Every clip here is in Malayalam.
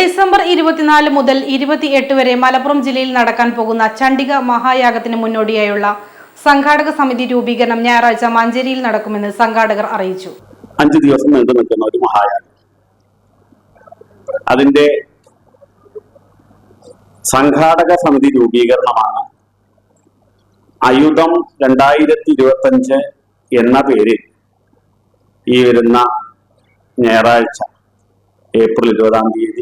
ഡിസംബർ ഇരുപത്തിനാല് മുതൽ ഇരുപത്തിയെട്ട് വരെ മലപ്പുറം ജില്ലയിൽ നടക്കാൻ പോകുന്ന ചണ്ഡിക മഹായാഗത്തിന് മുന്നോടിയായുള്ള സംഘാടക സമിതി രൂപീകരണം ഞായറാഴ്ച മഞ്ചേരിയിൽ നടക്കുമെന്ന് സംഘാടകർ അറിയിച്ചു. അഞ്ച് ദിവസം നീണ്ടു നിൽക്കുന്ന ഒരു മഹായാഗം. അതിന്റെ സംഘാടക സമിതി രൂപീകരണമാണ് ആയുധം രണ്ടായിരത്തി ഇരുപത്തി അഞ്ച് എന്ന പേരിൽ ഈ വരുന്ന ഞായറാഴ്ച ഏപ്രിൽ ഇരുപതാം തീയതി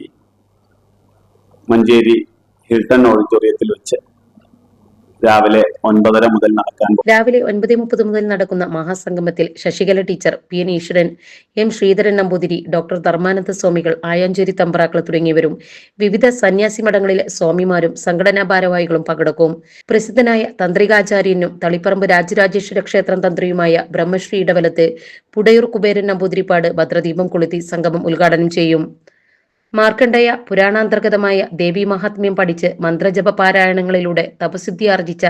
മഞ്ചേരി ഹിൽട്ടൺ ഓഡിറ്റോറിയത്തിൽ വെച്ച് രാവിലെ ഒൻപതര മുതൽ നടക്കാൻ. രാവിലെ ഒൻപത് മുപ്പത് മുതൽ നടക്കുന്ന മഹാസംഗമത്തിൽ Sasikala teacher P N Eswaran M Sreedharan Namboothiri doctor Dharmananda Swamikal Ayancheri Thamprakkal തുടങ്ങിയവരും വിവിധ സന്യാസി മഠങ്ങളിലെ സ്വാമിമാരും സംഘടനാ ഭാരവാഹികളും പങ്കെടുക്കും പ്രസിദ്ധനായ തന്ത്രികാചാര്യനും തളിപ്പറമ്പ് രാജരാജേശ്വര ക്ഷേത്രം തന്ത്രിയുമായ ബ്രഹ്മശ്രീ ഇടവലത്ത് പുടയൂർ കുബേരൻ നമ്പൂതിരിപ്പാട് ഭദ്രദീപം കൊളുത്തി സംഗമം ഉദ്ഘാടനം ചെയ്യും മാർക്കണ്ഡേയ പുരാണാന്തർഗതമായ ദേവി മഹാത്മ്യം പഠിച്ച് മന്ത്രജപ പാരായണങ്ങളിലൂടെ തപസിദ്ധി ആർജിച്ച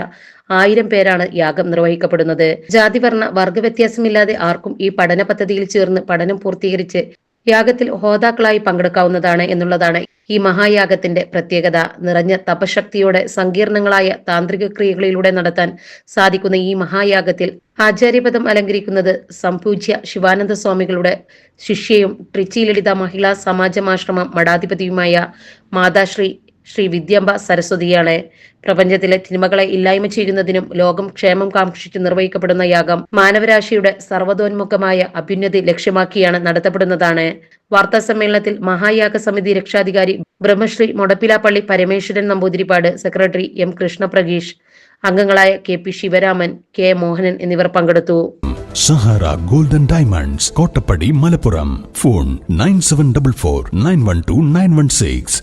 ആയിരം പേരാണ് യാഗം നിർവഹിക്കപ്പെടുന്നത്. ജാതിവർണ വർഗവ്യത്യാസമില്ലാതെ ആർക്കും ഈ പഠന പദ്ധതിയിൽ ചേർന്ന് പഠനം പൂർത്തീകരിച്ച് യാഗത്തിൽ ഹോതാക്കളായി പങ്കെടുക്കാവുന്നതാണ് എന്നുള്ളതാണ് ഈ മഹായാഗത്തിന്റെ പ്രത്യേകത. നിറഞ്ഞ തപശക്തിയോടെ സങ്കീർണങ്ങളായ താന്ത്രിക ക്രിയകളിലൂടെ നടത്താൻ സാധിക്കുന്ന ഈ മഹായാഗത്തിൽ ആചാര്യപദം അലങ്കരിക്കുന്നത് സംപൂജ്യ ശിവാനന്ദ സ്വാമികളുടെ ശിഷ്യയും ട്രിച്ചി ലളിത മഹിളാ സമാജമാശ്രമം മഠാധിപതിയുമായ മാതാശ്രീ ശ്രീ വിദ്യാംബ സരസ്വതിയാണ്. പ്രപഞ്ചത്തിലെ തിന്മകളെ ഇല്ലായ്മ ചെയ്യുന്നതിനും ലോകം ക്ഷേമം കാക്ഷിച്ച് നിർവഹിക്കപ്പെടുന്ന യാഗം മാനവരാശിയുടെ സർവതോന്മുഖമായ അഭ്യുന്നതി ലക്ഷ്യമാക്കിയാണ് നടത്തപ്പെടുന്നതാണ്. വാർത്താ സമ്മേളനത്തിൽ മഹായാഗ സമിതി രക്ഷാധികാരി ബ്രഹ്മശ്രീ മൊടപ്പിലാപ്പള്ളി പരമേശ്വരൻ നമ്പൂതിരിപ്പാട് സെക്രട്ടറി എം കൃഷ്ണപ്രഗീഷ് അംഗങ്ങളായ K P Sivaraman K Mohanan എന്നിവർ പങ്കെടുത്തു. Sahara golden diamonds Kottappadi Malappuram. Phone nine seven double four nine one two nine one six.